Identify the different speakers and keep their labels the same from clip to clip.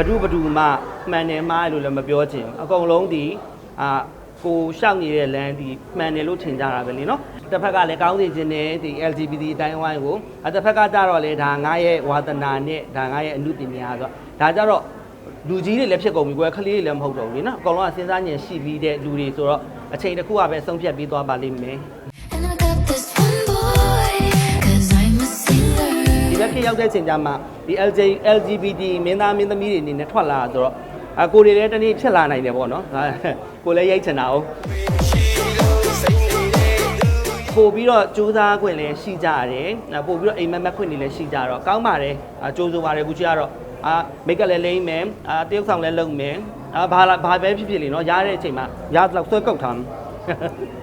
Speaker 1: ဘဒုဘဒုမှမှန်တယ်မှားလို့လည်းမပြောချင်ဘူးအကုန်လုံးဒီအာကိုရှောက်နေတဲ့လမ်းဒီမှန်တယ်လို့ထင်ကြတာပဲလေနော်တစ်ဖက်ကလည်းကောင်းနေခြင်းနဲ့ဒီ LGBT အတိုင်းဝိုင်းကိုအတစ်ဖက်ကကြတော့လေဒါငါရဲ့ဝါသနာနဲ့ဒါငါရဲ့အမှုပညာဆိုတော့ဒါကြတော့လူကြီးတွေလည်းဖြစ်ကုန်ပြီကွယ်ကလေးတွေလည်းမဟုတ်တော့ဘူးလေနော်အကောင်လုံးကစဉ်းစားဉာဏ်ရှိပြီးတဲ့လူတွေဆိုတော့အချိန်တစ်ခုကပဲဆုံးဖြတ်ပြီးသွားပါလိမ့်မယ်ဒီဘက်ခေတ်ရောက်တဲ့အချိန်ကျမှ ဒီ LG LGBT မင်းသားမင်းသမီးတွေအနေနဲ့ထွက်လာဆိုတော့အကိုတွေလည်းတနေ့ဖြစ်လာနိုင်တယ်ပေါ့နော်ဒါကိုလည်းရိုက်ချင်တာအောင်ပို့ပြီးတော့စူးစမ်းခွင့်လည်းရှိကြရတယ်။ပို့ပြီးတော့အိမ်မက်မက်ခွင့်တွေလည်းရှိကြတော့ကောင်းပါတယ်။အကျိုးဆိုပါတယ်ခုချီကတော့အာမိတ်ကလည်းလိမ့်မယ်။အာတရုပ်ဆောင်လည်းလုပ်မယ်။အာဘာလာဘာပဲဖြစ်ဖြစ်လေနော်ရတဲ့အချိန်မှာရတော့ဆွဲကုတ်ထားမယ်။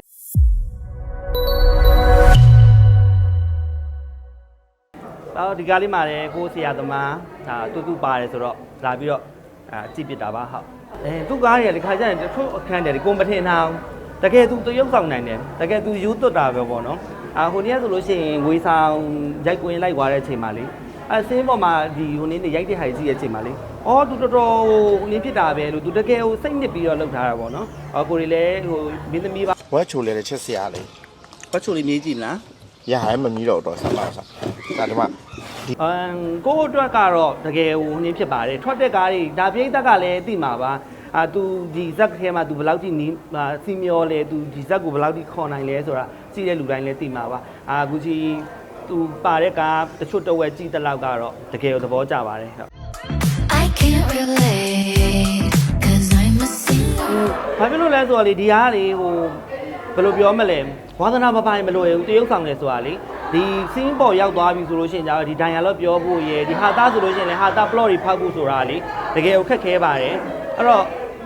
Speaker 1: တော့ဒီကားလေးမှာလည်းကိုယ်ဆရာသမားဒါတူတူပါတယ်ဆိုတော့လာပြီးတော့အာကြည့်ပြတာပါဟုတ်။အဲသူ့ကားတွေကလေခါကျရင်တချို့အခန်းတယ်ကိုမထင်တာအောင်တကယ်သူတရုပ်ဆောင်နိုင်တယ်တကယ်သူယူသွတ်တာပဲပေါ့နော်အာဟိုနေ့ကဆိုလို့ရှိရင်ငွေဆောင်ရိုက်ကွင်းလိုက်သွားတဲ့အချိန်မှာလေအဲဆင်းပေါ်မှာဒီဟိုနေ့နေရိုက်တဲ့ဟာကြီးရဲ့အချိန်မှာလေအော်သူတော်တော်ဟိုနေ့ဖြစ်တာပဲလို့သူတကယ်ဟိုစိတ်နစ်ပြီးတော့လုပ်ထားတာပေါ့နော်အော်ကိုရီလည်းဟိုမင်းသမီးပါ
Speaker 2: ဝက်ချိုလဲတဲ့ချက်စရာလေး
Speaker 1: ပတ်ချိုလေးမြည်ကြည့်မလား
Speaker 2: ရဟန်းမမီတော့တော့ဆက်ပါဆက်ဒါဒီမှာ
Speaker 1: အမ်ကိုယ့်အတွက်ကတော့တကယ်ဟိုဟင်းဖြစ်ပါတယ်ထွက်တဲ့ကားတွေဒါပြိသက်ကလည်းသိမှာပါအာ तू ဒီဇက်ထဲမှာ तू ဘယ်လောက်ထိနီးအာစီမျောလဲ तू ဒီဇက်ကိုဘယ်လောက်ထိခေါ်နိုင်လဲဆိုတာကြည့်တဲ့လူတိုင်းလည်းသိမှာပါအာအခုကြီး तू ပါတဲ့ကားတချို့တစ်ဝက်ကြည့်တဲ့လောက်ကတော့တကယ်ကိုသဘောကျပါတယ်ဟုတ်
Speaker 3: I can't relate, cause I'm a singer.
Speaker 1: ဘာဖြစ်လို့လဲဆိုတော့လေဒီကားလေဟို ဘယ်လိုပြောမလဲဝါသနာမပိုင်မလို့ရဘူးတရုပ်ဆောင်တယ်ဆိုတာလေဒီစင်းပေါ်ရောက်သွားပြီဆိုလို့ရှိရင်じゃဒီ dialogue ပြောဖို့ရယ်ဒီဟာသားဆိုလို့ရှိရင်လည်းဟာသား plot တွေဖောက်ဖို့ဆိုတာလေတကယ်ကိုခက်ခဲပါတယ်အဲ့တော့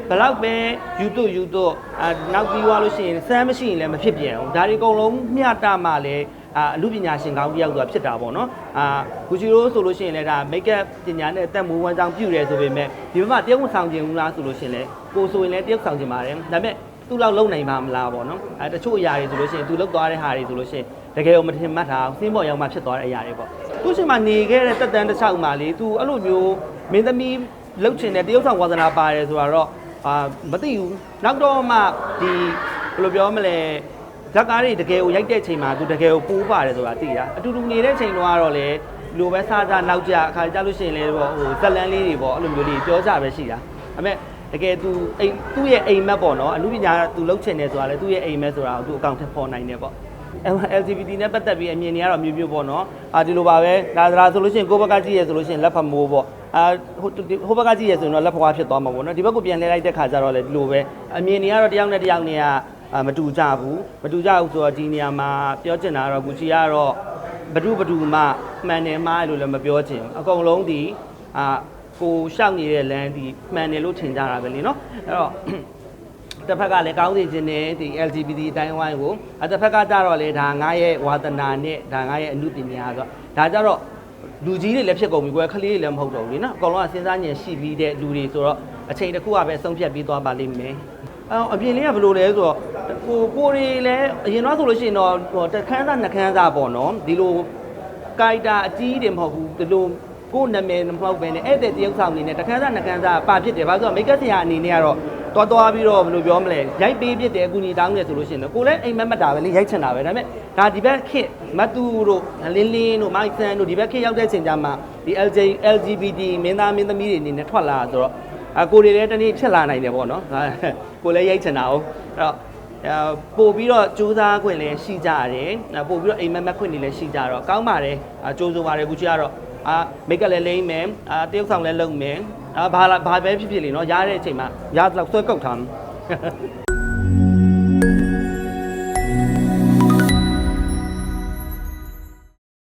Speaker 1: ဘယ်လောက်ပဲ YouTube YouTube အာနောက်ပြီးသွားလို့ရှိရင်စမ်းမရှိရင်လည်းမဖြစ်ပြန်ဘူးဒါတွေအကုန်လုံးမျှတမှလည်းအာအမှုပညာရှင်ကောင်းတစ်ယောက်ဆိုတာဖြစ်တာပေါ့နော်အာဂူချီရိုးဆိုလို့ရှိရင်လည်းဒါ make up ပညာနဲ့အသက်မွေးဝမ်းကြောင်းပြုတယ်ဆိုပေမဲ့ဒီဘက်မှာတရုပ်ဆောင်ခြင်းဘူးလားဆိုလို့ရှိရင်လည်းကိုယ်ဆိုရင်လည်းတရုပ်ဆောင်ခြင်းပါတယ်ဒါပေမဲ့ သူ့လောက်လုံနိုင်မှာမလားပေါ့နော်အဲတချို့အရာတွေဆိုလို့ရှိရင်သူလောက်သွားတဲ့ဟာတွေဆိုလို့ရှိရင်တကယ်ကိုမထင်မှတ်တာစင်းပေါ်ရောက်မှဖြစ်သွားတဲ့အရာတွေပေါ့သူ့ရှင်မှာနေခဲ့တဲ့တက်တန်းတစ်ချောက်မှာလေသူအဲ့လိုမျိုးမင်းသမီးလှုပ်ချင်တဲ့တရုပ်ဆောင်ဝါသနာပါတယ်ဆိုတော့အာမသိဘူးနောက်တော့မှဒီဘယ်လိုပြောမလဲဇက်ကားတွေတကယ်ကိုရိုက်တဲ့အချိန်မှာသူတကယ်ကိုပိုးပါတယ်ဆိုတာသိတာအတူတူနေတဲ့အချိန်တော့ကတော့လေလိုပဲစားကြနောက်ကြအခါကြလို့ရှိရင်လည်းပေါ့ဟိုဇက်လန်းလေးတွေပေါ့အဲ့လိုမျိုးလေးပြောကြပဲရှိတာဒါပေမဲ့ တကယ်သူအိမ်သူ့ရဲ့အိမ်မက်ပေါ့နော်အမှုပညာသူလှုပ်ချင်တယ်ဆိုတာလေသူ့ရဲ့အိမ်မက်ဆိုတာကိုသူအကောင့်ထည့်ဖော်နိုင်တယ်ပေါ့ LGBT နဲ့ပတ်သက်ပြီးအမြင်တွေကတော့မျိုးမျိုးပေါ့နော်အာဒီလိုပါပဲဒါသရာဆိုလို့ရှိရင်ကိုယ့်ဘက်ကကြည့်ရဆိုလို့ရှိရင်လက်ဖမိုးပေါ့အာဟိုဟိုဘက်ကကြည့်ရဆိုရင်တော့လက်ဖွားဖြစ်သွားမှာပေါ့နော်ဒီဘက်ကိုပြန်လှည့်လိုက်တဲ့ခါကျတော့လေဒီလိုပဲအမြင်တွေကတော့တစ်ယောက်နဲ့တစ်ယောက်နဲ့ကအာမတူကြဘူးမတူကြဘူးဆိုတော့ဒီနေရာမှာပြောချင်တာကတော့ဂူချီကတော့ဘဒုဘဒုမှမှန်တယ်မှားတယ်လို့လည်းမပြောချင်ဘူးအကုန်လုံးဒီအာ ကိုရှောက်နေတဲ့လမ်းဒီမှန်တယ်လို့ထင်ကြတာပဲလေနော်အဲ့တော့တစ်ဖက်ကလည်းကောင်းစီခြင်းနဲ့ဒီ LGBT အတိုင်းဝိုင်းကိုအတစ်ဖက်ကကြတော့လေဒါငါရဲ့ဝါသနာနဲ့ဒါငါရဲ့အမှုပညာဆိုတော့ဒါကြတော့လူကြီးတွေလည်းဖြစ်ကုန်ပြီကွယ်ခလေးတွေလည်းမဟုတ်တော့ဘူးလေနော်အကောင်လုံးကစဉ်းစားဉာဏ်ရှိပြီးတဲ့လူတွေဆိုတော့အချိန်တစ်ခုကပဲဆုံးဖြတ်ပြီးသွားပါလိမ့်မယ်အော်အပြင်လေးကဘယ်လိုလဲဆိုတော့ကိုကိုတွေလည်းအရင်တော့ဆိုလို့ရှိရင်တော့တခန်းစားနှခန်းစားပေါ့နော်ဒီလိုကိုက်တာအကြီးတွေမဟုတ်ဘူးဒီလို ကိုယ်နာမည်မဟုတ်ပဲနဲ့ဧည့်သည်တယောက်ဆောင်အနေနဲ့တစ်ခန်းစားနှစ်ခန်းစားပါဖြစ်တယ်ဘာလို့ဆိုတော့မိတ်ကပ်ဆရာအနေနဲ့ကတော့တော်တော်ပြီးတော့ဘယ်လိုပြောမလဲရိုက်ပေးဖြစ်တယ်အကူညီတောင်းတယ်ဆိုလို့ရှိရင်တော့ကိုလည်းအိမ်မက်မက်တာပဲလေရိုက်ချင်တာပဲဒါပေမဲ့ဒါဒီဘက်ခစ်မတူတို့လင်းလင်းတို့မိုက်ဆန်တို့ဒီဘက်ခစ်ရောက်တဲ့ချိန်ကျမှဒီ LJ LGBT မင်းသားမင်းသမီးတွေအနေနဲ့ထွက်လာဆိုတော့အကိုတွေလည်းတနေ့ဖြစ်လာနိုင်တယ်ပေါ့နော်ဒါကိုလည်းရိုက်ချင်တာအောင်အဲ့တော့အဲပို့ပြီးတော့စူးစမ်းခွင့်လည်းရှိကြရတယ်။ပို့ပြီးတော့အိမ်မက်မက်ခွင့်တွေလည်းရှိကြတော့ကောင်းပါတယ်။အကျိုးဆိုပါတယ်ခုချီကတော့ အာမိတ်ကလည်းလိမ့်မယ်။အာတရုပ်ဆောင်လည်းလုပ်မယ်။အာဘာလာဘာပဲဖြစ်ဖြစ်လေနော်ရတဲ့အချိန်မှာရတော့ဆွဲကုတ်ထားမယ်။